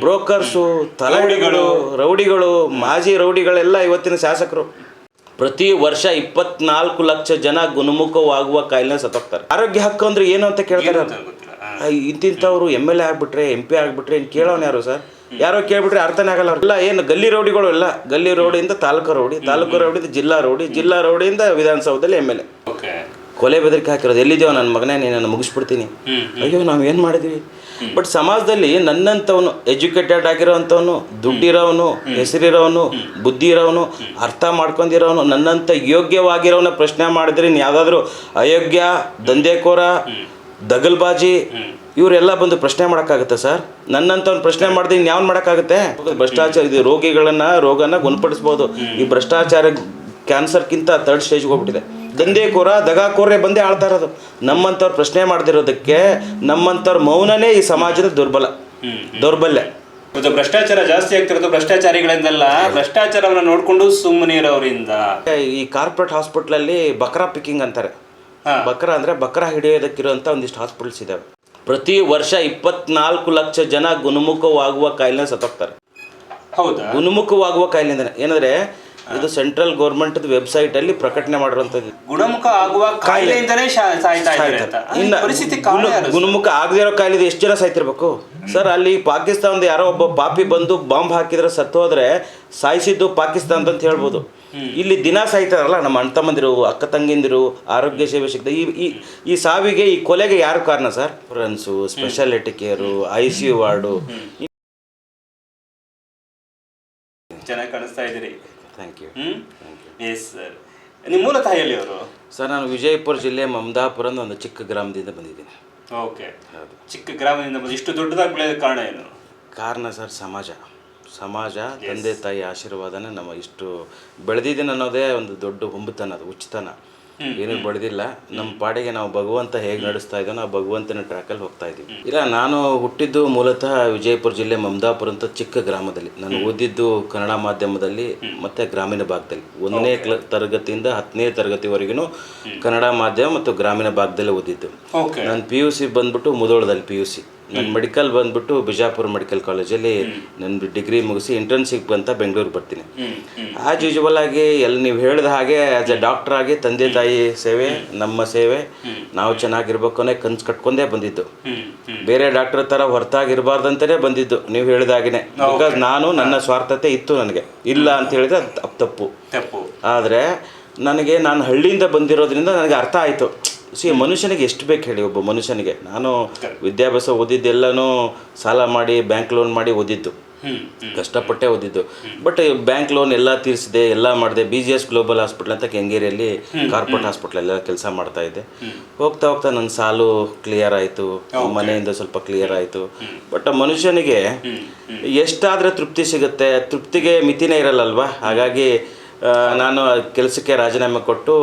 ಬ್ರೋಕರ್ಸು ತಲಗಡಿಗಳು ರೌಡಿಗಳು. ಮಾಜಿ ರೌಡಿಗಳೆಲ್ಲ ಇವತ್ತಿನ ಶಾಸಕರು. ಪ್ರತಿ ವರ್ಷ ಇಪ್ಪತ್ನಾಲ್ಕು ಲಕ್ಷ ಜನ ಗುಣಮುಖವಾಗುವ ಕಾಯಿಲೆ ಸತ್ತೋಗ್ತಾರೆ. ಆರೋಗ್ಯ ಹಕ್ಕು ಅಂದ್ರೆ ಏನು ಅಂತ ಕೇಳ್ತಾರೆ ಇಂತಿಂಥವ್ರು ಎಂ ಎಲ್ ಎ ಆಗ್ಬಿಟ್ರೆ ಎಂ ಪಿ ಆಗ್ಬಿಟ್ರೆ ಏನು ಕೇಳೋನು ಯಾರು ಸರ್? ಯಾರೋ ಕೇಳ್ಬಿಟ್ರೆ ಅರ್ಥನೇ ಆಗಲ್ಲ ಅವ್ರು. ಇಲ್ಲ ಏನು ಗಲ್ಲಿ ರೌಡಿಗಳು ಇಲ್ಲ. ಗಲ್ಲಿ ರೌಡಿಯಿಂದ ತಾಲೂಕು ರೌಡಿ ತಾಲೂಕು ರೌಡಿಯಿಂದ ಜಿಲ್ಲಾ ರೌಡಿ ಜಿಲ್ಲಾ ರೌಡಿಯಿಂದ ವಿಧಾನಸೌಧದಲ್ಲಿ ಎಂ ಎಲ್ ಎ. ಕೊಲೆ ಬೆದರಿಕೆ ಹಾಕಿರೋದು ಎಲ್ಲಿದೆಯೋ ನನ್ನ ಮಗನೇ ನೀನನ್ನು ಮುಗಿಸ್ಬಿಡ್ತೀನಿ. ಅಯ್ಯೋ ನಾವು ಏನು ಮಾಡಿದ್ವಿ? ಬಟ್ ಸಮಾಜದಲ್ಲಿ ನನ್ನಂಥವನು ಎಜುಕೇಟೆಡ್ ಆಗಿರೋವಂಥವನು ದುಡ್ಡಿರೋವನು ಹೆಸರಿರೋವನು ಬುದ್ಧಿ ಇರೋವನು ಅರ್ಥ ಮಾಡ್ಕೊಂಡಿರೋವನು ನನ್ನಂಥ ಯೋಗ್ಯವಾಗಿರೋವನ್ನ ಪ್ರಶ್ನೆ ಮಾಡಿದ್ರೆ ನೀನು ಯಾವುದಾದ್ರೂ ಅಯೋಗ್ಯ ದಂಧೆಕೋರ ದಗಲ್ಬಾಜಿ ಇವರೆಲ್ಲ ಬಂದು ಪ್ರಶ್ನೆ ಮಾಡೋಕ್ಕಾಗುತ್ತೆ ಸರ್? ನನ್ನಂಥವ್ನು ಪ್ರಶ್ನೆ ಮಾಡಿದ್ರೆ ಇನ್ನು ಯಾವ್ನು ಮಾಡೋಕ್ಕಾಗುತ್ತೆ? ಭ್ರಷ್ಟಾಚಾರ ಇದು ರೋಗಿಗಳನ್ನು ರೋಗನ ಗುಣಪಡಿಸ್ಬೋದು ಈ ಭ್ರಷ್ಟಾಚಾರ ಕ್ಯಾನ್ಸರ್ಗಿಂತ ತರ್ಡ್ ಸ್ಟೇಜ್ಗೆ ಹೋಗ್ಬಿಟ್ಟಿದೆ. ದಂಧೆಕೋರ ದಗಾಕೋರೇ ಬಂದೇ ಆಳ್ತಾ ಇರೋದು ನಮ್ಮಂಥವ್ರು ಪ್ರಶ್ನೆ ಮಾಡದಿರೋದಕ್ಕೆ ನಮ್ಮಂಥವ್ರ ಮೌನನೇ ಈ ಸಮಾಜದ ದುರ್ಬಲ. ದೌರ್ಬಲ್ಯ. ಇವತ್ತು ಭ್ರಷ್ಟಾಚಾರ ಜಾಸ್ತಿ ಆಗ್ತಿರೋದು ಭ್ರಷ್ಟಾಚಾರಿಗಳಿಂದಲ್ಲ ಭ್ರಷ್ಟಾಚಾರವನ್ನು ನೋಡಿಕೊಂಡು ಸುಮ್ಮನೆ ಇರೋರಿಂದ ಈ ಕಾರ್ಪೊರೇಟ್ ಹಾಸ್ಪಿಟ್ಲಲ್ಲಿ ಬಕ್ರಾ ಪಿಕ್ಕಿಂಗ್ ಅಂತಾರೆ. ಬಕ್ರಾ ಅಂದರೆ ಬಕ್ರಾ ಹಿಡಿಯೋದಕ್ಕಿರುವಂಥ ಒಂದಿಷ್ಟು ಹಾಸ್ಪಿಟಲ್ಸ್ ಇದ್ದಾವೆ ಪ್ರತಿ ವರ್ಷ ಇಪ್ಪತ್ನಾಲ್ಕು ಲಕ್ಷ ಜನ ಗುಣಮುಖವಾಗುವ ಕಾಯಿಲೆ ಸತ್ತೋಗ್ತಾರೆ. ಹೌದಾ? ಗುಣಮುಖವಾಗುವ ಕಾಯಿಲೆಯಿಂದ ಏನಂದರೆ ಇದು ಸೆಂಟ್ರಲ್ ಗೌರ್ಮೆಂಟ್ ವೆಬ್ಸೈಟ್ ಅಲ್ಲಿ ಪ್ರಕಟಣೆ ಮಾಡಿರುವಂತದ್ದು ಗುಣಮುಖ ಆಗುವ ಕಾಯಿಲೆಯಿಂದನೇ ಇನ್ನು ಪರಿಸ್ಥಿತಿ ಗುಣಮುಖ ಆಗದೇ ಇರೋ ಕಾಯಿಲೆ ಎಷ್ಟು ಜನ ಸಾಯ್ತಿರ್ಬೇಕು? ಸರ್ ಅಲ್ಲಿ ಪಾಕಿಸ್ತಾನದ ಯಾರೋ ಒಬ್ಬ ಪಾಪಿ ಬಂದು ಬಾಂಬ್ ಹಾಕಿದ್ರೆ ಸತ್ತು ಹೋದ್ರೆ ಸಾಯಿಸಿದ್ದು ಪಾಕಿಸ್ತಾನದ ಅಂತ ಹೇಳ್ಬೋದು ಇಲ್ಲಿ ದಿನ ಸಾಯ್ತಾರಲ್ಲ ನಮ್ಮ ಅಣ್ಣ ತಮ್ಮಂದಿರು ಅಕ್ಕ ತಂಗಿಂದಿರು ಆರೋಗ್ಯ ಸೇವೆ ಸಿಗ್ತದೆ ಈ ಈ ಈ ಸಾವಿಗೆ ಈ ಕೊಲೆಗೆ ಯಾರು ಕಾರಣ sir? Reference speciality care I C U ward. ಚೆನ್ನಾಗಿ ಕಾಣಿಸ್ತಾ ಇದ್ದೀರಿ. Thank you hmm? S sir ನಿಮ್ಮ ಮೂಲತಃ ಎಲ್ಲಿ ಅವರು? ಸರ್ ನಾನು ವಿಜಯಪುರ ಜಿಲ್ಲೆ ಮಮದಾಪುರ ಅನ್ನೋ ಒಂದು ಚಿಕ್ಕ ಗ್ರಾಮದಿಂದ ಬಂದಿದ್ದೀನಿ. ಓಕೆ ಚಿಕ್ಕ ಗ್ರಾಮದಿಂದ ಬಂದು ಇಷ್ಟು ದೊಡ್ಡದಾಗಿ ಬೆಳೆಯೋದಕ್ಕೆ ಕಾರಣ ಏನು? ಕಾರಣ ಸರ್ ಸಮಾಜ. ಸಮಾಜ ತಂದೆ ತಾಯಿ ಆಶೀರ್ವಾದನೇ ನಮ್ಮ ಇಷ್ಟು ಬೆಳೆದಿದ್ದೀನಿ ಅನ್ನೋದೇ ಒಂದು ದೊಡ್ಡ ಹೊಂಬುತನ ಅದು ಉಚಿತನ. ಏನೂ ಬಡ್ದಿಲ್ಲ. ನಮ್ಮ ಪಾಡಿಗೆ ನಾವು ಭಗವಂತ ಹೇಗೆ ನಡೆಸ್ತಾ ಇದ್ದಾನೋ ಆ ಭಗವಂತನ ಟ್ರ್ಯಾಕಲ್ಲಿ ಹೋಗ್ತಾ ಇದ್ದೀವಿ. ಇಲ್ಲ ನಾನು ಹುಟ್ಟಿದ್ದು ಮೂಲತಃ ವಿಜಯಪುರ ಜಿಲ್ಲೆ ಮಮದಾಪುರ ಅಂತ ಚಿಕ್ಕ ಗ್ರಾಮದಲ್ಲಿ. ನಾನು ಓದಿದ್ದು ಕನ್ನಡ ಮಾಧ್ಯಮದಲ್ಲಿ ಮತ್ತು ಗ್ರಾಮೀಣ ಭಾಗದಲ್ಲಿ. ಒಂದನೇ ಕ್ಲ ತರಗತಿಯಿಂದ ಹತ್ತನೇ ತರಗತಿವರೆಗೂ ಕನ್ನಡ ಮಾಧ್ಯಮ ಮತ್ತು ಗ್ರಾಮೀಣ ಭಾಗದಲ್ಲಿ ಓದಿದ್ದು. ನಾನು ಪಿ ಯು ಸಿ ಬಂದ್ಬಿಟ್ಟು ಮುದೋಳದಲ್ಲಿ ಪಿ ಯು ಸಿ ನಾನು ಮೆಡಿಕಲ್ ಬಂದ್ಬಿಟ್ಟು ಬಿಜಾಪುರ ಮೆಡಿಕಲ್ ಕಾಲೇಜಲ್ಲಿ ನನ್ನ ಡಿಗ್ರಿ ಮುಗಿಸಿ ಇಂಟರ್ನ್ಶಿಪ್ ಬಂತ ಬೆಂಗಳೂರಿಗೆ ಬರ್ತೀನಿ. ಆ್ಯಸ್ ಯೂಶುವಲ್ ಆಗಿ ಎಲ್ಲಿ ನೀವು ಹೇಳಿದ ಹಾಗೆ ಆ್ಯಸ್ ಎ ಡಾಕ್ಟರ್ ಆಗಿ ತಂದೆ ತಾಯಿ ಸೇವೆ ನಮ್ಮ ಸೇವೆ ನಾವು ಚೆನ್ನಾಗಿರ್ಬೇಕು ಅನ್ನೋ ಕನ್ಸು ಕಟ್ಕೊಂಡೇ ಬಂದಿದ್ದು. ಬೇರೆ ಡಾಕ್ಟರ್ ಥರ ಹೊರತಾಗಿರಬಾರ್ದಂತಲೇ ಬಂದಿದ್ದು ನೀವು ಹೇಳಿದಾಗಿನೇ ಬಿಕಾಸ್ ನಾನು ನನ್ನ ಸ್ವಾರ್ಥತೆ ಇತ್ತು ನನಗೆ. ಇಲ್ಲ ಅಂತ ಹೇಳಿದ್ರೆ ಅದು ತಪ್ಪು. ಆದರೆ ನನಗೆ ನಾನು ಹಳ್ಳಿಯಿಂದ ಬಂದಿರೋದ್ರಿಂದ ನನಗೆ ಅರ್ಥ ಆಯಿತು. ಸಿ ಮನುಷ್ಯನಿಗೆ ಎಷ್ಟು ಬೇಕು ಹೇಳಿ ಒಬ್ಬ ಮನುಷ್ಯನಿಗೆ. ನಾನು ವಿದ್ಯಾಭ್ಯಾಸ ಓದಿದ್ದೆಲ್ಲನೂ ಸಾಲ ಮಾಡಿ ಬ್ಯಾಂಕ್ ಲೋನ್ ಮಾಡಿ ಓದಿದ್ದು. ಕಷ್ಟಪಟ್ಟೆ ಓದಿದ್ದು. ಬಟ್ ಬ್ಯಾಂಕ್ ಲೋನ್ ಎಲ್ಲ ತೀರಿಸಿದೆ ಎಲ್ಲ ಮಾಡಿದೆ B G S global hospital ಅಂತ ಕೆಂಗೇರಿಯಲ್ಲಿ ಕಾರ್ಪೊರೇಟ್ ಹಾಸ್ಪಿಟ್ಲಲ್ಲಿ ಎಲ್ಲ ಕೆಲಸ ಮಾಡ್ತಾ ಇದ್ದೆ ಹೋಗ್ತಾ ಹೋಗ್ತಾ ನನ್ನ ಸಾಲು ಕ್ಲಿಯರ್ ಆಯಿತು. ಮನೆಯಿಂದ ಸ್ವಲ್ಪ ಕ್ಲಿಯರ್ ಆಯಿತು. ಬಟ್ ಮನುಷ್ಯನಿಗೆ ಎಷ್ಟಾದರೆ ತೃಪ್ತಿ ಸಿಗುತ್ತೆ? ತೃಪ್ತಿಗೆ ಮಿತಿನೇ ಇರಲ್ಲಲ್ವಾ? ಹಾಗಾಗಿ ನಾನು ಕೆಲಸಕ್ಕೆ ರಾಜೀನಾಮೆ ಕೊಟ್ಟು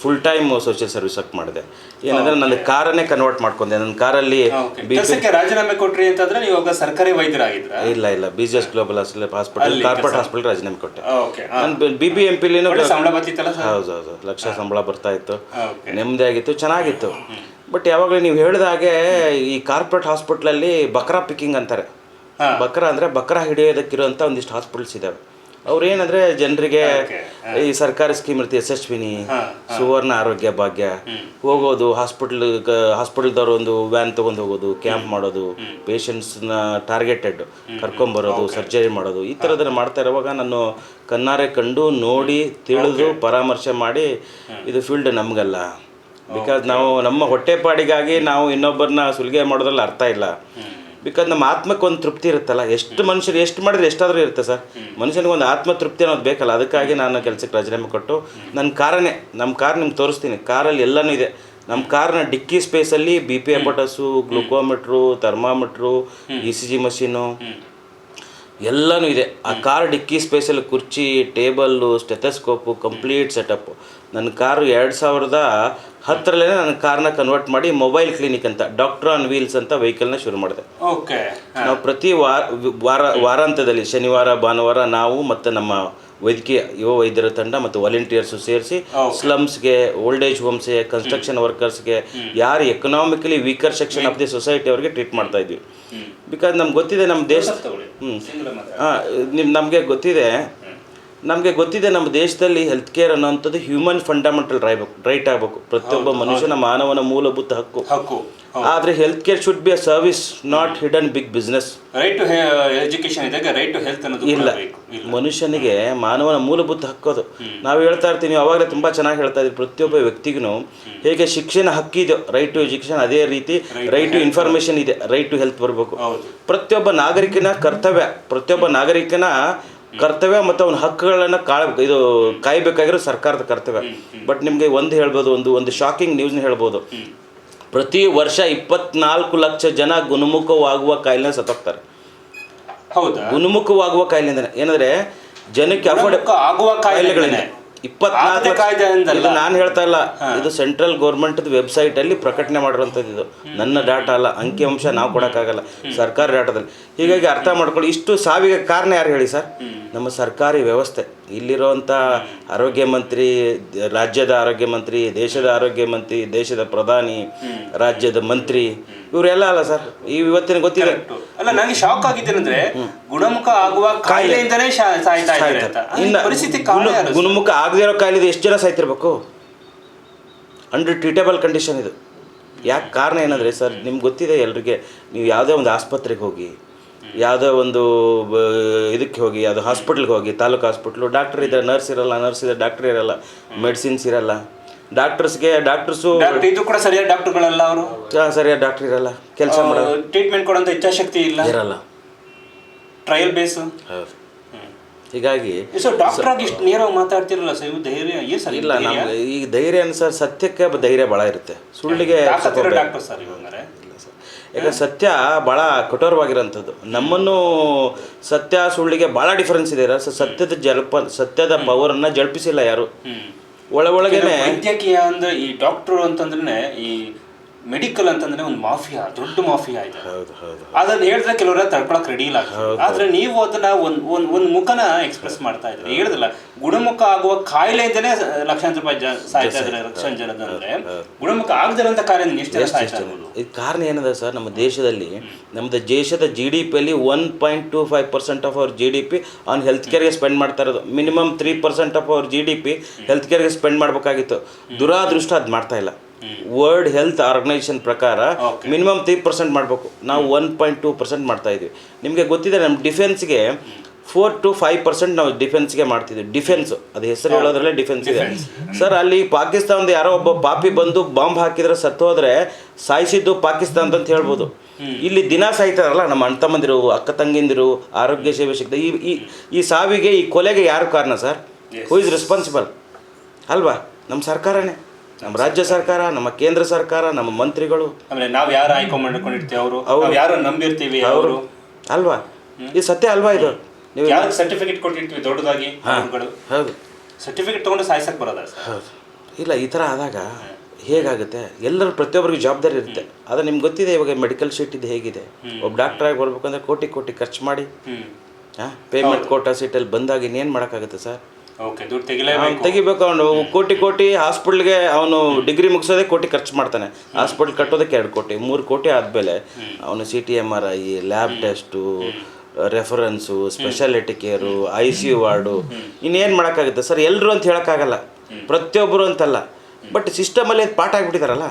full time social service work ಮಾಡಿದೆ. ಏನಂದ್ರೆ ನನ್ನ ಕಾರನ್ನೇ ಕನ್ವರ್ಟ್ ಮಾಡ್ಕೊಂಡೆ. ನನ್ನ ಕಾರಲ್ಲಿ ಕೆಲಸಕ್ಕೆ ರಾಜೀನಾಮೆ ಕೊಟ್ರಿ ಅಂತಂದ್ರೆ ನೀವು ಇವಾಗ ಸರ್ಕಾರಿ ವೈದ್ಯರಾಗಿದ್ರ? ಇಲ್ಲ ಇಲ್ಲ. B G S global hospital corporate hospital ರಾಜೀನಾಮೆ ಕೊಟ್ಟೆ. ನಾನು ಬಿ ಬಿ ಎಂ ಪಿಲಿ ಹೌದು ಹೌದು. ಲಕ್ಷ ಸಂಬಳ ಬರ್ತಾ ಇತ್ತು. ನೆಮ್ಮದಿ ಆಗಿತ್ತು ಚೆನ್ನಾಗಿತ್ತು. ಬಟ್ ಯಾವಾಗಲೂ ನೀವು ಹೇಳಿದಾಗೆ ಈ ಕಾರ್ಪೊರೇಟ್ ಹಾಸ್ಪಿಟ್ಲಲ್ಲಿ ಬಕ್ರಾ ಪಿಕ್ಕಿಂಗ್ ಅಂತಾರೆ. ಬಕ್ರಾ ಅಂದರೆ ಬಕ್ರಾ ಹಿಡಿಯೋದಕ್ಕಿರುವಂಥ ಒಂದಿಷ್ಟು ಹಾಸ್ಪಿಟಲ್ಸ್ ಇದ್ದಾವೆ ಅವ್ರು ಏನಂದರೆ ಜನರಿಗೆ ಈ ಸರ್ಕಾರಿ ಸ್ಕೀಮ್ ಇರುತ್ತೆ ಯಶಸ್ವಿನಿ ಸುವರ್ಣ ಆರೋಗ್ಯ ಭಾಗ್ಯ. ಹೋಗೋದು ಹಾಸ್ಪಿಟ್ಲ್ ಹಾಸ್ಪಿಟಲ್ದವ್ರು ಒಂದು ವ್ಯಾನ್ ತಗೊಂಡು ಹೋಗೋದು ಕ್ಯಾಂಪ್ ಮಾಡೋದು ಪೇಷಂಟ್ಸ್ನ ಟಾರ್ಗೆಟೆಡ್ ಕರ್ಕೊಂಬರೋದು ಸರ್ಜರಿ ಮಾಡೋದು. ಈ ಥರದನ್ನ ಮಾಡ್ತಾ ಇರುವಾಗ ನಾನು ಕಣ್ಣಾರೆ ಕಂಡು ನೋಡಿ ತಿಳಿದು ಪರಾಮರ್ಶೆ ಮಾಡಿ ಇದು ಫೀಲ್ಡ್ ನಮಗಲ್ಲ. ಬಿಕಾಸ್ ನಾವು ನಮ್ಮ ಹೊಟ್ಟೆಪಾಡಿಗಾಗಿ ನಾವು ಇನ್ನೊಬ್ಬರನ್ನ ಸುಲಿಗೆ ಮಾಡೋದ್ರಲ್ಲಿ ಅರ್ಥ ಇಲ್ಲ. ಬಿಕಾಸ್ ನಮ್ಮ ಆತ್ಮಕ್ಕೆ ಒಂದು ತೃಪ್ತಿ ಇರುತ್ತಲ್ಲ? ಎಷ್ಟು ಮನುಷ್ಯರು ಎಷ್ಟು ಮಾಡಿದ್ರೆ ಎಷ್ಟಾದರೂ ಇರುತ್ತೆ ಸರ್. ಮನುಷ್ಯನಿಗೆ ಒಂದು ಆತ್ಮ ತೃಪ್ತಿ ಅನ್ನೋದು ಬೇಕಲ್ಲ. ಅದಕ್ಕಾಗಿ ನಾನು ಕೆಲಸಕ್ಕೆ ರಾಜೀನಾಮೆ ಕೊಟ್ಟು ನನ್ನ ಕಾರನ್ನೇ ನಮ್ಮ ಕಾರ್ ನಿಮ್ಗೆ ತೋರಿಸ್ತೀನಿ. ಕಾರಲ್ಲಿ ಎಲ್ಲನೂ ಇದೆ. ನಮ್ಮ ಕಾರ್ನ dickey ಸ್ಪೇಸಲ್ಲಿ B P apparatus glucometer thermometer E C G machine ಎಲ್ಲನೂ ಇದೆ. ಆ ಕಾರ್ ಡಿಕ್ಕಿ ಸ್ಪೇಸಲ್ಲಿ ಕುರ್ಚಿ ಟೇಬಲ್ಲು ಸ್ಟೆಥಸ್ಕೋಪು ಕಂಪ್ಲೀಟ್ ಸೆಟಪ್ ನನ್ನ ಕಾರು ಎರಡು ಸಾವಿರದ ಹತ್ತರಲ್ಲೇ ನನ್ನ ಕಾರ್ನ ಕನ್ವರ್ಟ್ ಮಾಡಿ ಮೊಬೈಲ್ ಕ್ಲಿನಿಕ್ ಅಂತ ಡಾಕ್ಟರ್ ಆನ್ ವೀಲ್ಸ್ ಅಂತ ವೆಹಿಕಲ್ನ ಶುರು ಮಾಡಿದೆ. ಓಕೆ ನಾವು ಪ್ರತಿ ವಾರ ವಾರ ವಾರಾಂತ್ಯದಲ್ಲಿ ಶನಿವಾರ ಭಾನುವಾರ ನಾವು ಮತ್ತು ನಮ್ಮ ವೈದ್ಯಕೀಯ ಯುವ ವೈದ್ಯರ ತಂಡ ಮತ್ತು ವಾಲಂಟಿಯರ್ಸು ಸೇರಿಸಿ ಸ್ಲಮ್ಸ್ಗೆ ಓಲ್ಡ್ ಏಜ್ ಹೋಮ್ಸ್ಗೆ ಕನ್ಸ್ಟ್ರಕ್ಷನ್ ವರ್ಕರ್ಸ್ಗೆ ಯಾರು economically weaker section of the society ಅವರಿಗೆ ಟ್ರೀಟ್ ಮಾಡ್ತಾ ಇದ್ವಿ. ಬಿಕಾಸ್ ನಮ್ಗೆ ಗೊತ್ತಿದೆ ನಮ್ಮ ದೇಶ ಹ್ಞೂ ನಿಮ್ಮ ನಮಗೆ ಗೊತ್ತಿದೆ ನಮಗೆ ಗೊತ್ತಿದೆ ನಮ್ಮ ದೇಶದಲ್ಲಿ ಹೆಲ್ತ್ ಕೇರ್ ಅನ್ನೋಂಥದ್ದು ಹ್ಯೂಮನ್ ಫಂಡಮೆಂಟಲ್ ರೈಬೇಕು ರೈಟ್ ಆಗಬೇಕು. ಪ್ರತಿಯೊಬ್ಬ ಮನುಷ್ಯನ ಮಾನವನ ಮೂಲಭೂತ ಹಕ್ಕು. ಹಕ್ಕು ಆದರೆ health care should be a service not hidden big business right to education ಇದ್ದಾಗ ರೈಟ್ ಟು ಹೆಲ್ತ್ ಅನ್ನೋದು ಇಲ್ಲ. ಮನುಷ್ಯನಿಗೆ ಮಾನವನ ಮೂಲಭೂತ ಹಕ್ಕು ಅದು. ನಾವು ಹೇಳ್ತಾ ಇರ್ತೀವಿ ನೀವು ಅವಾಗಲೇ ತುಂಬ ಚೆನ್ನಾಗಿ ಹೇಳ್ತಾ ಇದ್ದೀವಿ ಪ್ರತಿಯೊಬ್ಬ ವ್ಯಕ್ತಿಗೂ ಹೇಗೆ ಶಿಕ್ಷಣ ಹಕ್ಕಿದೆಯೋ ರೈಟ್ ಟು ಎಜುಕೇಶನ್ ಅದೇ ರೀತಿ ರೈಟ್ ಟು ಇನ್ಫಾರ್ಮೇಷನ್ ಇದೆ ರೈಟ್ ಟು ಹೆಲ್ತ್ ಬರಬೇಕು. ಪ್ರತಿಯೊಬ್ಬ ನಾಗರಿಕನ ಕರ್ತವ್ಯ ಪ್ರತಿಯೊಬ್ಬ ನಾಗರಿಕನ ಕರ್ತವ್ಯ ಮತ್ತು ಅವನ ಹಕ್ಕುಗಳನ್ನು ಕಾಳ ಇದು ಕಾಯಬೇಕಾಗಿರೋ ಸರ್ಕಾರದ ಕರ್ತವ್ಯ. ಬಟ್ ನಿಮಗೆ ಒಂದು ಹೇಳ್ಬೋದು ಒಂದು ಒಂದು ಶಾಕಿಂಗ್ ನ್ಯೂಸ್ನ ಹೇಳ್ಬೋದು. ಪ್ರತಿ ವರ್ಷ ಇಪ್ಪತ್ನಾಲ್ಕು ಲಕ್ಷ ಜನ ಗುಣಮುಖವಾಗುವ ಕಾಯಿಲೆ ಸತ್ತೋಗ್ತಾರೆ. ಹೌದು? ಗುಣಮುಖವಾಗುವ ಕಾಯಿಲೆ ಏನಂದ್ರೆ ಜನಕ್ಕೆ ಅಫೋರ್ಡ್ ಆಗುವ ಕಾಯಿಲೆಗಳಿಂದ. ಇಪ್ಪತ್ನಾಲ್ಕು ಆಗದೆ ಕಾಯ್ದೆ ಅಂತಲ್ಲ. ಇದು ನಾನು ಹೇಳ್ತಾ ಇಲ್ಲ. ಇದು ಸೆಂಟ್ರಲ್ ಗೌರ್ಮೆಂಟ್ ವೆಬ್ಸೈಟ್ ಅಲ್ಲಿ ಪ್ರಕಟಣೆ ಮಾಡಿರುವಂತದ್ದು ಇದು ನನ್ನ ಡಾಟಾ ಅಲ್ಲ ಅಂಕಿಅಂಶ ನಾವು ಕೊಡೋಕ್ಕಾಗಲ್ಲ. ಸರ್ಕಾರಿ ಡಾಟಾದಲ್ಲಿ. ಹೀಗಾಗಿ ಅರ್ಥ ಮಾಡ್ಕೊಳ್ಳಿ. ಇಷ್ಟು ಸಾವಿಗೆ ಕಾರಣ ಯಾರು ಹೇಳಿ ಸರ್? ನಮ್ಮ ಸರ್ಕಾರಿ ವ್ಯವಸ್ಥೆ. ಇಲ್ಲಿರುವಂಥ ಆರೋಗ್ಯ ಮಂತ್ರಿ ರಾಜ್ಯದ ಆರೋಗ್ಯ ಮಂತ್ರಿ ದೇಶದ ಆರೋಗ್ಯ ಮಂತ್ರಿ ದೇಶದ ಪ್ರಧಾನಿ ರಾಜ್ಯದ ಮಂತ್ರಿ ಇವರೆಲ್ಲ ಅಲ್ಲ ಸರ್ ಈ ಇವತ್ತಿನ ಗೊತ್ತಿದೆ. ಅಲ್ಲ ನನಗೆ ಶಾಕ್ ಆಗಿದ್ದೇನೆಂದ್ರೆ ಗುಣಮುಖ ಆಗುವ ಕಾಯಿಲೆಯಿಂದನೇ ಸಾಯ್ತಾ ಇದ್ದಾರೆ ಅಂತ. ಪರಿಸ್ಥಿತಿ? ಗುಣಮುಖ ಆಗದೇ ಇರೋ ಕಾಯಿಲೆ ಎಷ್ಟು ಜನ ಸಾಯ್ತಿರ್ಬೇಕು? ಅಂಡರ್ ಟ್ರೀಟೇಬಲ್ ಕಂಡೀಷನ್ ಇದು. ಯಾಕೆ ಕಾರಣ ಏನಂದರೆ ಸರ್ ನಿಮ್ಗೆ ಗೊತ್ತಿದೆ ಎಲ್ರಿಗೆ ನೀವು ಯಾವುದೇ ಒಂದು ಆಸ್ಪತ್ರೆಗೆ ಹೋಗಿ ಯಾವುದೇ ಒಂದು ಇದಕ್ಕೆ ಹೋಗಿ ಯಾವುದೋ ಹಾಸ್ಪಿಟ್ಲ್ಗೆ ಹೋಗಿ ತಾಲೂಕು ಹಾಸ್ಪಿಟ್ಲು ಡಾಕ್ಟರ್ ಇದ್ದಾರೆ ನರ್ಸ್ ಇರಲ್ಲ ನರ್ಸ್ ಇದ್ದರೆ ಡಾಕ್ಟರ್ ಇರಲ್ಲ ಮೆಡಿಸಿನ್ಸ್ ಇರಲ್ಲ ಡಾಕ್ಟರ್ಸ್ಗೆ ಡಾಕ್ಟರ್ಸು ಡಾಕ್ಟರ್ ಇದು ಕೂಡ ಸರಿಯಾದ ಡಾಕ್ಟರ್ಗಳಲ್ಲ ಅವರು? ಸರಿಯಾದ ಡಾಕ್ಟರ್ ಇರಲ್ಲ ಕೆಲಸ ಮಾಡೋದು. ಟ್ರೀಟ್ಮೆಂಟ್ ಕೊಡೋಂಥ ಇಚ್ಛಾಶಕ್ತಿ ಇಲ್ಲ? ಇರಲ್ಲ. ಟ್ರಯಲ್ ಬೇಸ್ ಹೌದು. ಹೀಗಾಗಿ ಸೊ ಡಾಕ್ಟರ್ ಆಗಿ ಇಷ್ಟು ನೇರವಾಗಿ ಮಾತಾಡ್ತಿರಲ್ಲ ಸರ್? ಇವು ಧೈರ್ಯ ಏನು ಸರ್ ಇಲ್ಲ ನಮ್ಗೆ ಈ ಧೈರ್ಯ ಅನ್ಸರ್ ಸತ್ಯಕ್ಕೆ ಧೈರ್ಯ ಭಾಳ ಇರುತ್ತೆ. ಸುಳ್ಳಿಗೆ ಡಾಕ್ಟರ್ ಸರ್ ಇವಂಗಾರೆ ಯಾಕಂದ್ರೆ ಸತ್ಯ ಭಾಳ ಕಠೋರವಾಗಿರೋಂಥದ್ದು. ನಮ್ಮನ್ನು ಸತ್ಯ ಸುಳ್ಳಿಗೆ ಭಾಳ ಡಿಫರೆನ್ಸ್ ಇದೆ. ಸರ್ ಸತ್ಯದ ಜಲ್ಪ ಸತ್ಯದ ಪವರನ್ನು ಜಲ್ಪಿಸಿಲ್ಲ ಯಾರು? ಒಳ ಒಳಗೇನೆ ವೈದ್ಯಕೀಯ ಅಂದ್ರೆ ಈ ಡಾಕ್ಟರ್ ಅಂತಂದ್ರೆ ಈ ಮೆಡಿಕಲ್ ಅಂತಂದ್ರೆ ಒಂದು ಮಾಫಿಯಾ ದೊಡ್ಡ ಮಾಫಿಯಾ ಇದೆ. ಹೌದು ಹೌದು ಅದನ್ನ ಹೇಳಿದ್ರೆ ಕೆಲವರ ತಡ್ಕೊಳಕ್ ರೆಡಿ ಇಲ್ಲ ಆದ್ರೆ ನೀವು ಅದನ್ನ ಒಂದ್ ಒಂದ್ ಒಂದ್ ಮುಖನ ಎಕ್ಸ್ಪ್ರೆಸ್ ಮಾಡ್ತಾ ಇದ್ರಿ ಹೇಳಿದ್ರಲ್ಲ ಗುಣಮುಖ ಆಗುವ ಕಾಯಿಲೆಯಿಂದನೇ ಲಕ್ಷಾಂತರ ರೂಪಾಯಿ ಸಾಯ್ತಾ ಇದ್ದಾರೆ ಲಕ್ಷಾಂತರ ಜನ ಅಂದ್ರೆ ಗುಣಮುಖ ಆಗದಿರಂತ ಕಾಯಿಲೆ ಎಷ್ಟು ಸಾಯ್ತಾ ಇದು ಕಾರಣ ಏನದ ಸರ್? ನಮ್ಮ ದೇಶದಲ್ಲಿ ನಮ್ಮದು ದೇಶದ ಜಿ ಡಿ ಪಿಯಲ್ಲಿ one point two five percent of ಅವ್ರ G D P on health ಕೇರ್ಗೆ spend ಮಾಡ್ತಾ ಇರೋದು. Minimum three percent of our G D P health ಕೇರ್ಗೆ spend ಮಾಡಬೇಕಾಗಿತ್ತು. ದುರಾದೃಷ್ಟ ಅದು ಮಾಡ್ತಾ ಇಲ್ಲ. ವರ್ಲ್ಡ್ ಹೆಲ್ತ್ ಆರ್ಗನೈಸೇಷನ್ ಪ್ರಕಾರ ಮಿನಿಮಮ್ ತ್ರೀ ಪರ್ಸೆಂಟ್ ಮಾಡಬೇಕು. ನಾವು ಒನ್ ಪಾಯಿಂಟ್ ಟೂ ಪರ್ಸೆಂಟ್ ಮಾಡ್ತಾ ಇದ್ವಿ. ನಿಮಗೆ ಗೊತ್ತಿದೆ ನಮ್ಮ ಡಿಫೆನ್ಸ್ಗೆ ಫೋರ್ ಟು ಫೈವ್ ಪರ್ಸೆಂಟ್ ನಾವು ಡಿಫೆನ್ಸ್ಗೆ ಮಾಡ್ತಿದ್ವಿ. ಡಿಫೆನ್ಸ್ ಅದು ಹೆಸರು ಹೇಳೋದ್ರಲ್ಲೇ ಡಿಫೆನ್ಸ್ ಇದೆ. ಸರ್ ಅಲ್ಲಿ ಪಾಕಿಸ್ತಾನದ ಯಾರೋ ಒಬ್ಬ ಪಾಪಿ ಬಂದು ಬಾಂಬ್ ಹಾಕಿದ್ರೆ ಸತ್ತೋದ್ರೆ ಸಾಯಿಸಿದ್ದು ಪಾಕಿಸ್ತಾನ ಅಂತ ಹೇಳ್ಬೋದು. ಇಲ್ಲಿ ದಿನ ಸಾಯ್ತಾರಲ್ಲ ನಮ್ಮ ಅಣ್ಣ ತಮ್ಮಂದಿರು ಅಕ್ಕ ತಂಗಿಂದಿರು ಆರೋಗ್ಯ ಸೇವೆ ಸಿಗ್ತದೆ ಈ ಈ ಈ ಸಾವಿಗೆ ಈ ಕೊಲೆಗೆ ಯಾರು ಕಾರಣ ಸರ್ ಹೂ ಇಸ್ ರೆಸ್ಪಾನ್ಸಿಬಲ್ ಅಲ್ವಾ? ನಮ್ಮ ಸರ್ಕಾರನೇ. ನಮ್ಮ ರಾಜ್ಯ ಸರ್ಕಾರ ನಮ್ಮ ಕೇಂದ್ರ ಸರ್ಕಾರ ನಮ್ಮ ಮಂತ್ರಿಗಳು. ನಾವು ನಾವ್ ಯಾರು ಆಯ್ಕೆ ಮಾಡ್ಕೊಂಡಿರ್ತೀವಿ ಅವರು? ಅವ್ರು ಯಾರು ನಂಬಿರ್ತೀವಿ ಅವರು? ಅಲ್ವಾ? ಇದು ಸತ್ಯ ಅಲ್ವಾ ಇದು? ನೀವು ಯಾರು ಸರ್ಟಿಫಿಕೇಟ್ ಕೊಟ್ಟಿರ್ತೀವಿ ದೊಡ್ಡದಾಗಿ ಹೌದು. ಸರ್ಟಿಫಿಕೇಟ್ ತಗೊಂಡು ಸಾಯಿಸಕ್ ಬರೋದ ಹೌದು. ಇಲ್ಲ ಈ ಥರ ಆದಾಗ ಹೇಗಾಗುತ್ತೆ? ಎಲ್ಲರೂ ಪ್ರತಿಯೊಬ್ಬರಿಗೂ ಜವಾಬ್ದಾರಿ ಇರುತ್ತೆ. ಆದರೆ ನಿಮ್ಗೆ ಗೊತ್ತಿದೆ ಇವಾಗ ಮೆಡಿಕಲ್ ಶೀಟ್ ಇದು ಹೇಗಿದೆ? ಒಬ್ಬ ಡಾಕ್ಟ್ರಾಗಿ ಬರ್ಬೇಕಂದ್ರೆ ಕೋಟಿ ಕೋಟಿ ಖರ್ಚು ಮಾಡಿ. ಹಾಂ? ಪೇಮೆಂಟ್ ಕೋಟಾ ಸೀಟಲ್ಲಿ ಬಂದಾಗ ಇನ್ನೇನು ಮಾಡೋಕ್ಕಾಗುತ್ತೆ ಸರ್? ಓಕೆ ದುಡ್ಡು ತೆಗಿಲೇಬೇಕು. ಅವ್ನು ತೆಗಿಬೇಕು ಅವನು ಕೋಟಿ ಕೋಟಿ ಹಾಸ್ಪಿಟ್ಲ್ಗೆ ಅವನು ಡಿಗ್ರಿ ಮುಗಿಸೋದೇ ಕೋಟಿ ಖರ್ಚು ಮಾಡ್ತಾನೆ. ಹಾಸ್ಪಿಟ್ಲ್ ಕಟ್ಟೋದಕ್ಕೆ ಎರಡು ಕೋಟಿ ಮೂರು ಕೋಟಿ ಆದಮೇಲೆ ಅವನು C T M R I lab test reference speciality care I C U ward ಇನ್ನೇನು ಮಾಡೋಕ್ಕಾಗುತ್ತೆ? ಸರ್ ಎಲ್ಲರೂ ಅಂತ ಹೇಳೋಕ್ಕಾಗಲ್ಲ. ಪ್ರತಿಯೊಬ್ಬರು ಅಂತಲ್ಲ. ಬಟ್ ಸಿಸ್ಟಮಲ್ಲಿ ಪಾಠ ಆಗಿಬಿಟ್ಟಿದಾರಲ್ಲ?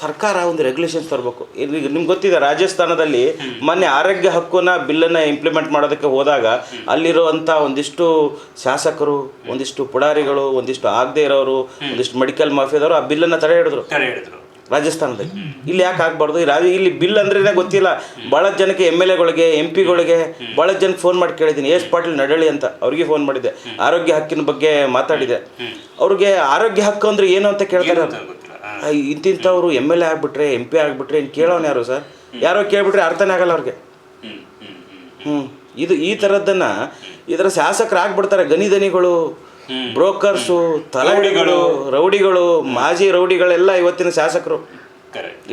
ಸರ್ಕಾರ ಒಂದು ರೆಗ್ಯುಲೇಷನ್ಸ್ ತರಬೇಕು. ಈಗ ನಿಮ್ಗೆ ಗೊತ್ತಿದೆ ರಾಜಸ್ಥಾನದಲ್ಲಿ ಮೊನ್ನೆ ಆರೋಗ್ಯ ಹಕ್ಕುನ ಬಿಲ್ಲನ್ನು ಇಂಪ್ಲಿಮೆಂಟ್ ಮಾಡೋದಕ್ಕೆ ಹೋದಾಗ ಅಲ್ಲಿರುವಂಥ ಒಂದಿಷ್ಟು ಶಾಸಕರು ಒಂದಿಷ್ಟು ಪುಡಾರಿಗಳು ಒಂದಿಷ್ಟು ಆಗದೆ ಇರೋರು ಒಂದಿಷ್ಟು ಮೆಡಿಕಲ್ ಮಾಫಿಯಾದವರು ಆ ಬಿಲ್ಲನ್ನು ತಡೆ ಹಿಡಿದ್ರು. ತಡೆ ಹಿಡಿದ್ರು. ರಾಜಸ್ಥಾನದಲ್ಲಿ. ಇಲ್ಲಿ ಯಾಕೆ ಆಗಬಾರ್ದು? ಇಲ್ಲಿ ಬಿಲ್ ಅಂದ್ರೆ ಗೊತ್ತಿಲ್ಲ. ಭಾಳ ಜನಕ್ಕೆ ಎಂ ಎಲ್ ಎಗಳಿಗೆ ಎಂ ಪಿಗಳಿಗೆ ಭಾಳ ಜನಕ್ಕೆ ಫೋನ್ ಮಾಡಿ ಕೇಳಿದ್ದೀನಿ. ಎಸ್ ಪಾಟೀಲ್ ನಡಳಿ ಅಂತ ಅವ್ರಿಗೆ ಫೋನ್ ಮಾಡಿದ್ದೆ ಆರೋಗ್ಯ ಹಕ್ಕಿನ ಬಗ್ಗೆ ಮಾತಾಡಿದೆ. ಅವ್ರಿಗೆ ಆರೋಗ್ಯ ಹಕ್ಕು ಅಂದ್ರೆ ಏನು ಅಂತ ಕೇಳ್ತಾರೆ? ಇಂತಿಂಥವ್ರು ಎಂ ಎಲ್ ಎ ಆಗ್ಬಿಟ್ರೆ ಎಂ ಪಿ ಆಗ್ಬಿಟ್ರೆ ಇನ್ನು ಕೇಳೋನು ಯಾರು ಸರ್? ಯಾರೋ ಕೇಳ್ಬಿಟ್ರೆ ಅರ್ಥನೇ ಆಗಲ್ಲ ಅವ್ರಿಗೆ. ಹ್ಞೂ ಇದು ಈ ಥರದ್ದನ್ನು ಇದರ ಶಾಸಕರು ಆಗ್ಬಿಡ್ತಾರೆ ಗನಿ ದನಿಗಳು ಬ್ರೋಕರ್ಸು ತಲಾಡಿಗಳು ರೌಡಿಗಳು. ಮಾಜಿ ರೌಡಿಗಳೆಲ್ಲ ಇವತ್ತಿನ ಶಾಸಕರು.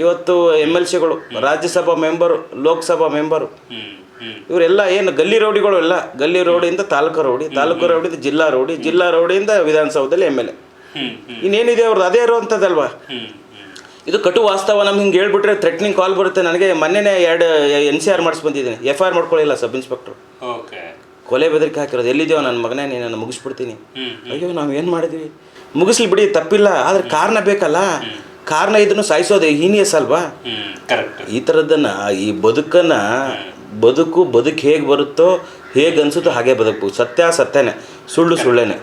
ಇವತ್ತು ಎಂ ಎಲ್ ಸಿಗಳು ರಾಜ್ಯಸಭಾ ಮೆಂಬರು ಲೋಕಸಭಾ ಮೆಂಬರು. ಇವರೆಲ್ಲ ಏನು ಗಲ್ಲಿ ರೌಡಿಗಳು ಎಲ್ಲ ಗಲ್ಲಿ ರೌಡಿಯಿಂದ ತಾಲೂಕು ರೌಡಿ ತಾಲೂಕು ರೌಡಿಯಿಂದ ಜಿಲ್ಲಾ ರೌಡಿ ಜಿಲ್ಲಾ ರೌಡಿಯಿಂದ ವಿಧಾನಸೌಧದಲ್ಲಿ ಎಂ ಎಲ್ ಎ ಇನ್ನೇನಿದೆ ಅವ್ರದ್ದು? ಅದೇ ಇರುವಂಥದ್ದಲ್ವಾ? ಇದು ಕಟು ವಾಸ್ತವ ನಮ್ಗೆ ಹಿಂಗೆ ಹೇಳ್ಬಿಟ್ರೆ ಥ್ರೆಟ್ನಿಂಗ್ ಕಾಲ್ ಬರುತ್ತೆ. ನನಗೆ ಮೊನ್ನೆನೇ ಎರಡು ಎನ್ ಸಿ ಆರ್ ಮಾಡಿಸ್ ಬಂದಿದ್ದೀನಿ. ಎಫ್ ಐ ಆರ್ ಮಾಡ್ಕೊಳ್ಳಿಲ್ಲ ಸಬ್ ಇನ್ಸ್ಪೆಕ್ಟ್ರು. ಕೊಲೆ ಬೆದರಿಕೆ ಹಾಕಿರೋದು. ಎಲ್ಲಿದೆಯೋ ನನ್ನ ಮಗನೇ ನಾನು ಮುಗಿಸ್ಬಿಡ್ತೀನಿ. ಅಯ್ಯೋ ನಾವು ಏನು ಮಾಡಿದ್ವಿ? ಮುಗಿಸ್ಲಿ ಬಿಡಿ ತಪ್ಪಿಲ್ಲ. ಆದರೆ ಕಾರಣ ಬೇಕಲ್ಲ? ಕಾರಣ ಇದನ್ನು ಸಾಯಿಸೋದು ಹೀನಿಯಸ್ ಅಲ್ವಾ? ಈ ಥರದ್ದನ್ನು ಈ ಬದುಕನ್ನು ಬದುಕು ಬದುಕು ಹೇಗೆ ಬರುತ್ತೋ ಹೇಗೆ ಅನಿಸುತ್ತೋ ಹಾಗೆ ಬದುಕು ಸತ್ಯ ಸತ್ಯನೇ. ಸುಳ್ಳು ಸುಳ್ಳೇನೆ.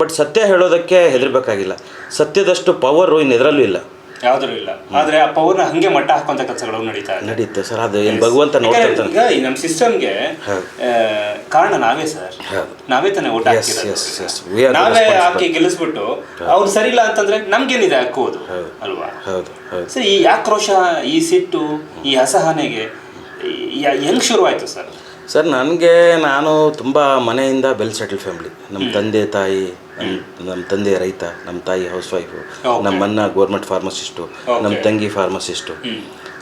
ಬಟ್ ಸತ್ಯ ಹೇಳೋದಕ್ಕೆ ಹೆದರ್ಬೇಕಾಗಿಲ್ಲ. ಸತ್ಯದಷ್ಟು ಪವರು ಇನ್ನೆದರಲ್ಲೂ ಇಲ್ಲ. ಯಾವ್ದ್ರೂ ಇಲ್ಲ. ಆದ್ರೆ ಆ ಪವರ್ನ ಹಂಗೆ ಮಟ್ಟ ಹಾಕುವಂತ ಕೆಲಸಗಳು ನಡೀತಾ ಇದೆ. ನಡೀತೆ ಸರ್. ಅದು ಏನು ಭಗವಂತ ನೋಡ್ತಾ ಇರ್ತಾನೆ. ಈಗ ಈ ನಮ್ಮ ಸಿಸ್ಟಮ್ಗೆ ಕಾರಣ ನಾವೇ ಸರ್. ನಾವೇ ತಾನೇ ಓಟ್ the ನಾವೇ ಹಾಕಿ ಗೆಲ್ಲಿಸ್ಬಿಟ್ಟು ಅವ್ರು ಸರಿ ಇಲ್ಲ ಅಂತಂದ್ರೆ ನಮ್ಗೇನಿದೆ ಹಾಕೋದು. ಅಲ್ವಾ? ಸರ್ ಈ ಆಕ್ರೋಶ ಈ ಸಿಟ್ಟು ಈ ಅಸಹನೆಗೆ ಹೆಂಗ್ ಶುರುವಾಯ್ತು ಸರ್? ಸರ್ ನನಗೆ ನಾನು ತುಂಬ ಮನೆಯಿಂದ ವೆಲ್ ಸೆಟಲ್ ಫ್ಯಾಮಿಲಿ. ನಮ್ಮ ತಂದೆ ತಾಯಿ ನಮ್ಮ ತಂದೆ ರೈತ ನಮ್ಮ ತಾಯಿ ಹೌಸ್ ವೈಫು. ನಮ್ಮ ಅಣ್ಣ ಗೌರ್ಮೆಂಟ್ ಫಾರ್ಮಸಿಸ್ಟು ನಮ್ಮ. ತಂಗಿ ಫಾರ್ಮಸಿಸ್ಟು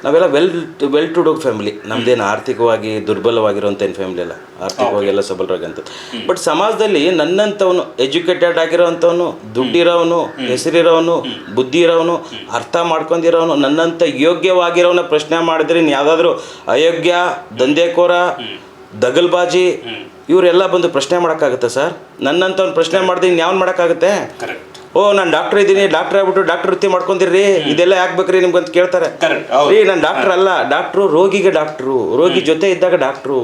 ನಾವೆಲ್ಲ well well to do family ನಮ್ದೇನು ಆರ್ಥಿಕವಾಗಿ ದುರ್ಬಲವಾಗಿರುವಂಥ ಏನು ಫ್ಯಾಮಿಲಿ ಅಲ್ಲ. ಆರ್ಥಿಕವಾಗಿ ಎಲ್ಲ ಸಬಲರಾಗಂಥದ್ದು ಬಟ್ ಸಮಾಜದಲ್ಲಿ ನನ್ನಂಥವನು ಎಜುಕೇಟೆಡ್ ಆಗಿರೋವಂಥವನು ದುಡ್ಡಿರೋವನು ಹೆಸರಿರೋವನು ಬುದ್ಧಿ ಇರೋವನು ಅರ್ಥ ಮಾಡ್ಕೊಂಡಿರೋವನು ನನ್ನಂಥ ಯೋಗ್ಯವಾಗಿರೋವನ್ನ ಪ್ರಶ್ನೆ ಮಾಡಿದ್ರೆ ಇನ್ನು ಯಾವುದಾದ್ರೂ ಅಯೋಗ್ಯ ದಂಧೆಕೋರ ದಗಲ್ಬಾಜಿ ಇವರೆಲ್ಲ ಬಂದು ಪ್ರಶ್ನೆ ಮಾಡೋಕ್ಕಾಗುತ್ತೆ ಸರ್? ನನ್ನಂಥವ್ನು ಪ್ರಶ್ನೆ ಮಾಡಿದೆ ಇನ್ನು ಯಾವ್ದು ಮಾಡೋಕ್ಕಾಗುತ್ತೆ? ಓ ನಾನು ಡಾಕ್ಟರ್ ಇದ್ದೀನಿ ಡಾಕ್ಟರ್ ಆಗ್ಬಿಟ್ಟು ಡಾಕ್ಟರ್ ವೃತ್ತಿ ಮಾಡ್ಕೊಂತೀರಿ ಇದೆಲ್ಲ ಯಾಕೆ ಬೇಕ್ರಿ ನಿಮ್ಗಂತ ಕೇಳ್ತಾರೆ. ರೀ ನಾನು ಡಾಕ್ಟರ್ ಅಲ್ಲ ಡಾಕ್ಟ್ರು ರೋಗಿಗೆ ಡಾಕ್ಟ್ರು ರೋಗಿ ಜೊತೆ ಇದ್ದಾಗ ಡಾಕ್ಟ್ರು.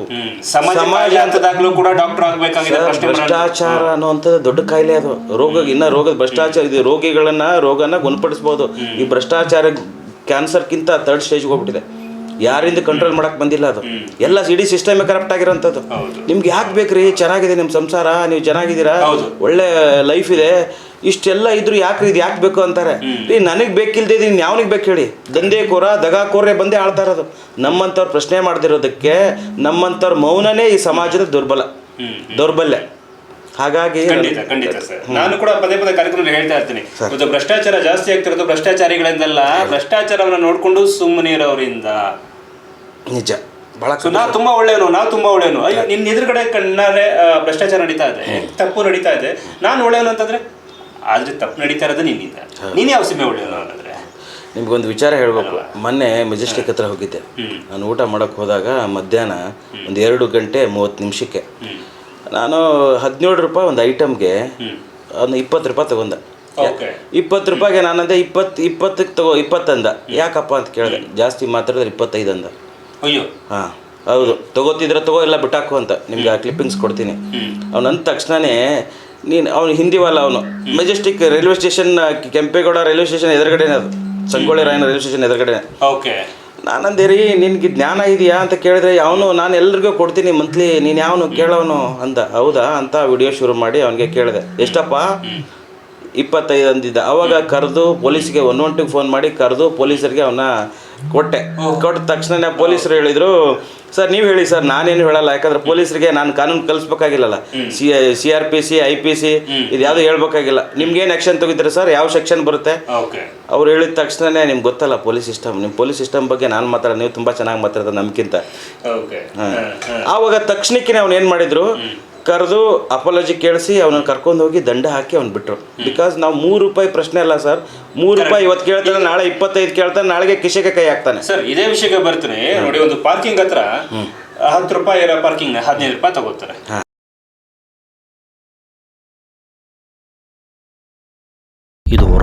ಸಮಾಜ. ಭ್ರಷ್ಟಾಚಾರ ಅನ್ನೋವಂಥದ್ದು ದೊಡ್ಡ ಕಾಯಿಲೆ ಅದು. ರೋಗ ಇನ್ನ ರೋಗದ ಭ್ರಷ್ಟಾಚಾರ ಇದು. ರೋಗಿಗಳನ್ನ ರೋಗನ ಗುಣಪಡಿಸ್ಬೋದು. ಈ ಭ್ರಷ್ಟಾಚಾರ ಕ್ಯಾನ್ಸರ್ಗಿಂತ ಥರ್ಡ್ ಸ್ಟೇಜ್ಗೆ ಹೋಗ್ಬಿಟ್ಟಿದೆ. ಯಾರಿಂದ ಕಂಟ್ರೋಲ್ ಮಾಡಕ್ ಬಂದಿಲ್ಲ ಅದು. ಎಲ್ಲ ಇಡೀ ಸಿಸ್ಟಮೇ ಕರಪ್ಟ್ ಆಗಿರೋಂಥದ್ದು. ನಿಮ್ಗೆ ಯಾಕೆ ಬೇಕ್ರಿ? ಚೆನ್ನಾಗಿದೆ ನಿಮ್ಮ ಸಂಸಾರ ನೀವು ಚೆನ್ನಾಗಿದ್ದೀರಾ. ಒಳ್ಳೆ ಲೈಫ್ ಇದೆ. ಇಷ್ಟೆಲ್ಲ ಇದ್ರು ಯಾಕ್ರಿ ಇದು ಯಾಕೆ ಬೇಕು ಅಂತಾರೆ? ರೀ ನನಗೆ ಬೇಕಿಲ್ದೇ ನೀನು ಯಾವನಿಗೆ ಬೇಕು ಹೇಳಿ? ದಂಧೆಕೋರ ದಗಾಕೋರೆ ಬಂದೇ ಆಳ್ತಾ ಇರೋದು. ನಮ್ಮಂಥವ್ರು ಪ್ರಶ್ನೆ ಮಾಡ್ದಿರೋದಕ್ಕೆ ನಮ್ಮಂಥವ್ರ ಮೌನನೇ ಈ ಸಮಾಜದ ದುರ್ಬಲ. ದೌರ್ಬಲ್ಯ. ಹಾಗಾಗಿ ಖಂಡಿತ ಖಂಡಿತ ಸರ್. ನಾನು ಕೂಡ ಪದೇ ಪದೇ ಕಾರ್ಯಕ್ರಮದಲ್ಲಿ ಹೇಳ್ತಾ ಇರ್ತೀನಿ. ಮತ್ತು ಭ್ರಷ್ಟಾಚಾರ ಜಾಸ್ತಿ ಆಗ್ತಿರೋದು ಭ್ರಷ್ಟಾಚಾರಿಗಳಿಂದಲ್ಲ ಭ್ರಷ್ಟಾಚಾರವನ್ನು ನೋಡ್ಕೊಂಡು ಸುಮ್ಮನೆ ಇರೋರಿಂದ. ನಿಜ. ಬಹಳ ನಾ ತುಂಬಾ ಒಳ್ಳೆಯವನು ನಾ ತುಂಬಾ ಒಳ್ಳೆಯವನು. ಅಯ್ಯೋ ನಿನ್ನ ಎದುರುಗಡೆ ಕಣ್ಣಾರೆ ಭ್ರಷ್ಟಾಚಾರ ನಡೀತಾ ಇದೆ. ತಪ್ಪು ನಡೀತಾ ಇದೆ. ನಾನು ಒಳ್ಳೆಯವನು ಅಂತಂದ್ರೆ ಆದ್ರೆ ತಪ್ಪು ನಡೀತಾ ಇರೋದು ನಿನ್ನಿಂದ. ನೀನ್ ಯಾವ ಸಿಮೆ ಒಳ್ಳೆಯವನು ಅನ್ನೋದ್ರೆ ನಿಮ್ಗೊಂದು ವಿಚಾರ ಹೇಳಬೇಕು. ಮೊನ್ನೆ ಮೆಜೆಸ್ಟಿಕ್ ಹತ್ರ ಹೋಗಿದ್ದೆ. ನಾನು ಊಟ ಮಾಡೋಕ್ಕೆ ಹೋದಾಗ ಮಧ್ಯಾಹ್ನ ಒಂದು ಎರಡು ಗಂಟೆ ಮೂವತ್ತು ನಿಮಿಷಕ್ಕೆ ನಾನು ಹದಿನೇಳು ರೂಪಾಯಿ ಒಂದು ಐಟಮ್ಗೆ ಒಂದು ಇಪ್ಪತ್ತು ರೂಪಾಯಿ ತಗೊಂಡೆ. ಓಕೆ ಇಪ್ಪತ್ತು ರೂಪಾಯಿಗೆ ನಾನಂದೆ ಇಪ್ಪತ್ತು ಇಪ್ಪತ್ತಕ್ಕೆ ತಗೋ ಇಪ್ಪತ್ತಂದ. ಯಾಕಪ್ಪ ಅಂತ ಕೇಳಿದೆ. ಜಾಸ್ತಿ ಮಾತಾಡಿದ್ರೆ ಇಪ್ಪತ್ತೈದು ಅಂದ ಅಯ್ಯೋ. ಹಾಂ ಹೌದು. ತಗೋತಿದ್ರೆ ತಗೋ ಎಲ್ಲ ಬಿಟ್ಟಾಕು ಅಂತ. ನಿಮ್ಗೆ ಆ ಕ್ಲಿಪ್ಪಿಂಗ್ಸ್ ಕೊಡ್ತೀನಿ. ಅವ್ನು ಅಂದ ತಕ್ಷಣನೇ ನೀನು ಅವನು ಹಿಂದಿವಲ್ಲ ಅವನು. Majestic railway station Kempegowda railway station ಎದುರುಗಡೆನೇ ಅದು. ಸಂಗೊಳ್ಳಿ ರಾಯನ ರೈಲ್ವೆ ಸ್ಟೇಷನ್ ಎದುರುಗಡೆ ಓಕೆ ನಾನಂದೆ ರೀ ನಿನ್ಗೆ ಜ್ಞಾನ ಇದೆಯಾ ಅಂತ ಕೇಳಿದ್ರೆ ಅವನು ನಾನು ಎಲ್ರಿಗೂ ಕೊಡ್ತೀನಿ ಮಂತ್ಲಿ ನೀನು ಯಾವನು ಕೇಳೋನು ಅಂದ. ಹೌದಾ ಅಂತ ವಿಡಿಯೋ ಶುರು ಮಾಡಿ ಅವನಿಗೆ ಕೇಳಿದೆ. ಎಷ್ಟಪ್ಪ? ಇಪ್ಪತ್ತೈದು ಅಂದಿದ್ದ. ಅವಾಗ ಕರೆದು ಪೊಲೀಸ್ಗೆ ಒನ್ ಒನ್ ಟು ಫೋನ್ ಮಾಡಿ ಕರೆದು ಪೊಲೀಸರಿಗೆ ಅವನ್ನ ಕೊಟ್ಟೆ. ಕೊಟ್ಟ ತಕ್ಷಣ ಪೊಲೀಸರು ಹೇಳಿದರು ಸರ್ ನೀವು ಹೇಳಿ ಸರ್ ನಾನೇನು ಹೇಳಲ್ಲ ಯಾಕಂದ್ರೆ ಪೊಲೀಸರಿಗೆ ನಾನು ಕಾನೂನು ಕಲಿಸ್ಬೇಕಾಗಿಲ್ಲಲ್ಲ. C C R P C I P C ಇದು ಯಾವುದು ಹೇಳ್ಬೇಕಾಗಿಲ್ಲ. ನಿಮ್ಗೇನು ಆ್ಯಕ್ಷನ್ ತೆಗಿತೀರಿ ಸರ್ ಯಾವ ಸೆಕ್ಷನ್ ಬರುತ್ತೆ? ಓಕೆ ಅವ್ರು ಹೇಳಿದ ತಕ್ಷಣನೇ ನಿಮ್ಗೆ ಗೊತ್ತಲ್ಲ ಪೊಲೀಸ್ ಸಿಸ್ಟಮ್ ನಿಮ್ಮ ಪೊಲೀಸ್ ಸಿಸ್ಟಮ್ ಬಗ್ಗೆ ನಾನು ಮಾತಾಡೋದು ನೀವು ತುಂಬ ಚೆನ್ನಾಗಿ ಮಾತಾಡೋದು ನಮ್ಗಿಂತ ಓಕೆ ಆವಾಗ ತಕ್ಷಣಕ್ಕೆ ಅವ್ನು ಏನು ಮಾಡಿದ್ರು? ಕರೆದು ಅಪಾಲಜಿ ಕೇಳಿಸಿ ಅವನನ್ನು ಕರ್ಕೊಂಡು ಹೋಗಿ ದಂಡ ಹಾಕಿ ಅವ್ನು ಬಿಟ್ರು. ಬಿಕಾಸ್ ನಾವು ಮೂರು ರೂಪಾಯಿ ಪ್ರಶ್ನೆ ಅಲ್ಲ ಸರ್ ಮೂರು ರೂಪಾಯಿ ಇವತ್ತು ಕೇಳ್ತಾನೆ ನಾಳೆ ಇಪ್ಪತ್ತೈದು ಕೇಳ್ತಾನೆ ನಾಳೆಗೆ ಕಿಶೆಗೆ ಕೈ ಹಾಕ್ತಾನೆ. ಸರ್ ಇದೇ ವಿಷಯಕ್ಕೆ ಬರ್ತೀನಿ ನೋಡಿ ಒಂದು ಪಾರ್ಕಿಂಗ್ ಹತ್ರ ಹತ್ತು ರೂಪಾಯಿ ಇರೋ ಪಾರ್ಕಿಂಗ್ ಹದಿನೈದು ರೂಪಾಯಿ ತಗೋತಾರೆ.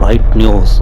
ಇದು ರೈಟ್ ನ್ಯೂಸ್